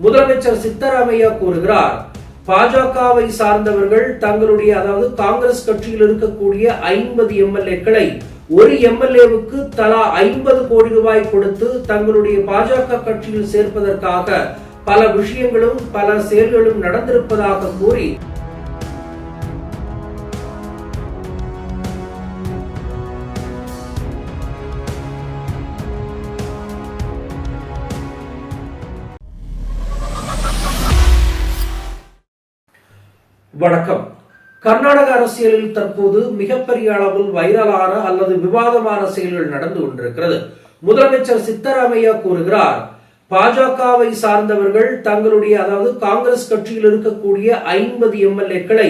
முதலமைச்சர் சித்தராமையா கூறுகிறார் பாஜகவை சார்ந்தவர்கள் தங்களுடைய அதாவது காங்கிரஸ் கட்சியில் இருக்கக்கூடிய ஐம்பது எம்எல்ஏக்களை ஒரு எம்எல்ஏவுக்கு தலா ஐம்பது கோடி ரூபாய் கொடுத்து தங்களுடைய பாஜக கட்சியில் சேர்ப்பதற்காக பல விஷயங்களும் பல செயல்களும் நடந்திருப்பதாக கூறி வணக்கம். கர்நாடக அரசியலில் தற்போது மிகப்பெரிய அளவில் வைரலான அல்லது விவாதமான செயல்கள் நடந்து கொண்டிருக்கிறது. முதலமைச்சர் சித்தராமையா கூறுகிறார் பாஜகவை சார்ந்தவர்கள் தங்களுடைய அதாவது காங்கிரஸ் கட்சியில் இருக்கக்கூடிய ஐம்பது எம்எல்ஏக்களை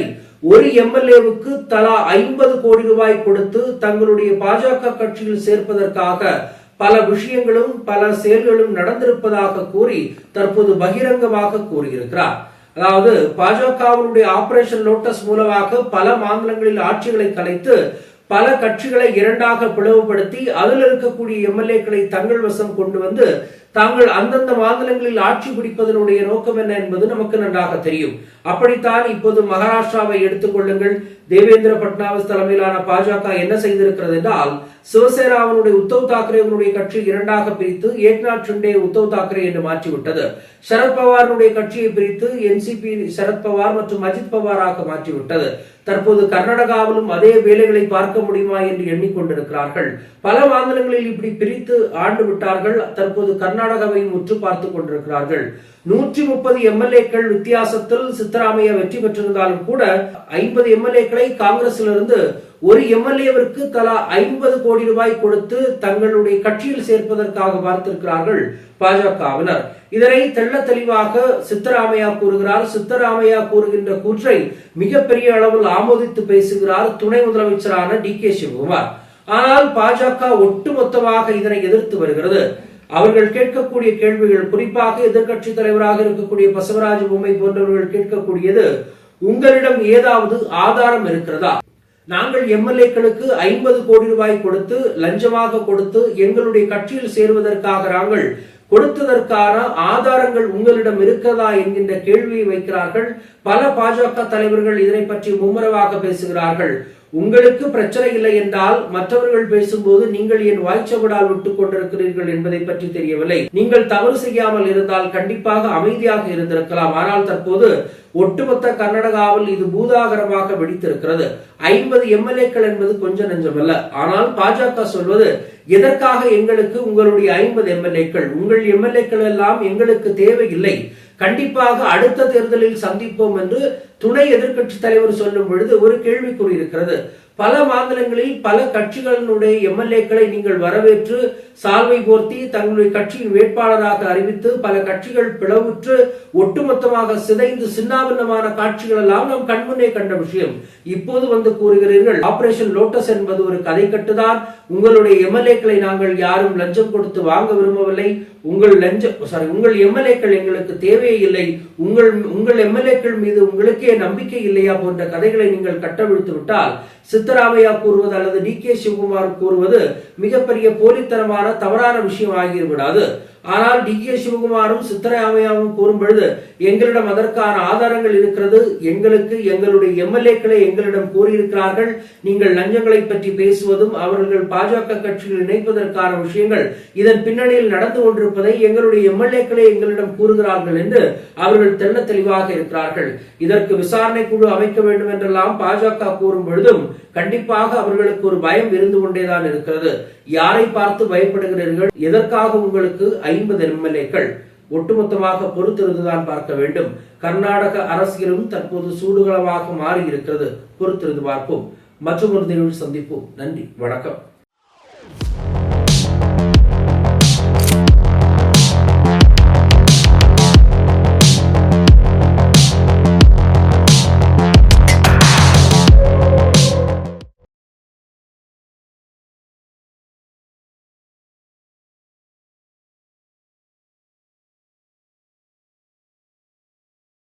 ஒரு எம்எல்ஏவுக்கு தலா ஐம்பது கோடி ரூபாய் கொடுத்து தங்களுடைய பாஜக கட்சியில் சேர்ப்பதற்காக பல விஷயங்களும் பல செயல்களும் நடந்திருப்பதாக கூறி தற்போது பகிரங்கமாக கூறியிருக்கிறார். அதாவது பாஜகவினுடைய ஆபரேஷன் லோட்டஸ் மூலமாக பல மாநிலங்களில் ஆட்சிகளை கலைத்து பல கட்சிகளை இரண்டாக பிளவுபடுத்தி அதில் இருக்கக்கூடிய எம்எல்ஏக்களை தங்கள் வசம் கொண்டு வந்து தாங்கள் அந்தந்த மாநிலங்களில் ஆட்சி பிடிப்பதனுடைய நோக்கம் என்ன என்பது நமக்கு நன்றாக தெரியும். அப்படித்தான் இப்போது மகாராஷ்டிராவை எடுத்துக்கொள்ளுங்கள் தேவேந்திர பட்னாவிஸ் தலைமையிலான பாஜக என்ன செய்திருக்கிறது என்றால் சிவசேனாவினுடைய உத்தவ் தாக்கரேவனுடைய கட்சி இரண்டாக பிரித்து ஏக்நாத் ஷிண்டே உத்தவ் தாக்கரே என்று மாற்றிவிட்டது. சரத்பவாருடைய கட்சியை பிரித்து என்சிபி சரத்பவார் மற்றும் அஜித் பவாராக மாற்றிவிட்டது. தற்போது கர்நாடகாவிலும் அதே வேலைகளை பார்க்க முடியுமா என்று எண்ணிக்கொண்டிருக்கிறார்கள் பல மாநிலங்களில் இப்படி பிரித்து ஆண்டு விட்டார்கள். தற்போது கர்நாடக கர்நாடகாவையும் உற்று பார்த்துக் கொண்டிருக்கிறார்கள். நூற்றி முப்பது எம்எல்ஏக்கள் வித்தியாசத்தில் சித்தராமையா வெற்றி பெற்றிருந்தாலும் கூட ஐம்பது எம்எல்ஏக்களை காங்கிரசிலிருந்து ஒரு எம்எல்ஏவிற்கு தலா ஐம்பது கோடி ரூபாய் கொடுத்து தங்களுடைய கட்சியில் சேர்ப்பதற்காக பார்த்திருக்கிறார்கள் பாஜகவினர். இதனை தெள்ள தெளிவாக சித்தராமையா கூறுகிறார். சித்தராமையா கூறுகின்ற கூற்றை மிகப்பெரிய அளவில் ஆமோதித்து பேசுகிறார் துணை முதலமைச்சரான டி கே சிவகுமார். ஆனால் பாஜக ஒட்டுமொத்தமாக இதனை எதிர்த்து வருகிறது. அவர்கள் கேட்கக்கூடிய கேள்விகள் குறிப்பாக எதிர்கட்சி தலைவராக இருக்கக்கூடிய பசவராஜ பொம்மை போன்றவர்கள் கேட்கக்கூடியது உங்களிடம் ஏதாவது ஆதாரம் இருக்கிறதா? நாங்கள் எம்எல்ஏக்களுக்கு ஐம்பது கோடி ரூபாய் கொடுத்து லஞ்சமாக கொடுத்து எங்களுடைய கட்சியில் சேருவதற்காக நாங்கள் கொடுத்ததற்கான ஆதாரங்கள் உங்களிடம் இருக்கிறதா என்கின்ற கேள்வியை வைக்கிறார்கள். பல பாஜக தலைவர்கள் இதனை பற்றி மும்முரவாக பேசுகிறார்கள். உங்களுக்கு பிரச்சனை இல்லை என்றால் மற்றவர்கள் பேசும்போது நீங்கள் என் வாய்ச்சவடால் விட்டுக் கொண்டிருக்கிறீர்கள் என்பதை பற்றி தெரியவில்லை. நீங்கள் தவறு செய்யாமல் இருந்தால் கண்டிப்பாக அமைதியாக இருந்திருக்கலாம். ஆனால் தற்போது ஒட்டுமொத்த கர்நாடகாவில் இது பூதாகரமாக வெடித்திருக்கிறது. ஐம்பது எம்எல்ஏக்கள் என்பது கொஞ்சம் நெஞ்சமல்ல. ஆனால் பாஜக சொல்வது எதற்காக எங்களுக்கு உங்களுடைய ஐம்பது எம்எல்ஏக்கள்? உங்கள் எம்எல்ஏக்கள் எல்லாம் எங்களுக்கு தேவையில்லை. கண்டிப்பாக அடுத்த தேர்தலில் சந்திப்போம் என்று துணை எதிர்க்கட்சி தலைவர் சொல்லும் பொழுது ஒரு கேள்விக்குறி இருக்கிறது பல மாநிலங்களில் பல கட்சிகளினுடைய எம்எல்ஏக்களை நீங்கள் வரவேற்று சால்வை போர்த்தி தங்களுடைய கட்சியின் வேட்பாளராக அறிவித்து பல கட்சிகள் பிளவுற்று ஒட்டுமொத்தமாக சிதைந்து சின்னாபின்னமான காட்சிகள் எல்லாம் நாம் கண்முன்னே கண்ட விஷயம். இப்போது வந்து கூறுகிறீர்கள் ஆபரேஷன் லோட்டஸ் என்பது ஒரு கதை கட்டுதான். உங்களுடைய எம்எல்ஏக்களை நாங்கள் யாரும் லஞ்சம் கொடுத்து வாங்க விரும்பவில்லை. உங்கள் லஞ்சம் சாரி உங்கள் எம்எல்ஏக்கள் எங்களுக்கு தேவையே இல்லை. உங்கள் உங்கள் எம்எல்ஏக்கள் மீது உங்களுக்கே நம்பிக்கை இல்லையா? போன்ற கதைகளை நீங்கள் கட்டவிழ்த்து விட்டால் சித்தராமையா கூறுவது அல்லது டி கே சிவகுமார் கூறுவது மிகப்பெரிய போலித்தனமான தவறான விஷயம் ஆகிவிடாது ஆனால் டி. கே. சிவகுமாரும் சித்தராமையாவும் கூறும் பொழுது எங்களிடம் அதற்கான ஆதாரங்கள் இருக்கிறது. எங்களுக்கு எங்களுடைய எம்எல்ஏக்களை எங்களிடம் கூறியிருக்கிறார்கள். நீங்கள் லஞ்சங்களை பற்றி பேசுவதும் அவர்கள் பாஜக கட்சியில் இணைப்பதற்கான விஷயங்கள் இதன் பின்னணியில் நடந்து கொண்டிருப்பதை எங்களுடைய எம்எல்ஏக்களை எங்களிடம் கூறுகிறார்கள் என்று அவர்கள் தெள்ள தெளிவாக இருக்கிறார்கள். இதற்கு விசாரணை குழு அமைக்க வேண்டும் என்றெல்லாம் பாஜக கூறும் பொழுதும் கண்டிப்பாக அவர்களுக்கு ஒரு பயம் இருந்து கொண்டேதான் இருக்கிறது. யாரை பார்த்து பயப்படுகிறீர்கள்? எதற்காக உங்களுக்கு ஐம்பது எம்எல்ஏக்கள்? ஒட்டுமொத்தமாக பொறுத்திருந்துதான் பார்க்க வேண்டும். கர்நாடக அரசியலும் தற்போது சூடுகளமாக மாறி இருக்கிறது பொறுத்திருந்து பார்ப்போம். மற்றும் ஒரு நிகழ்வு சந்திப்போம். நன்றி. வணக்கம்.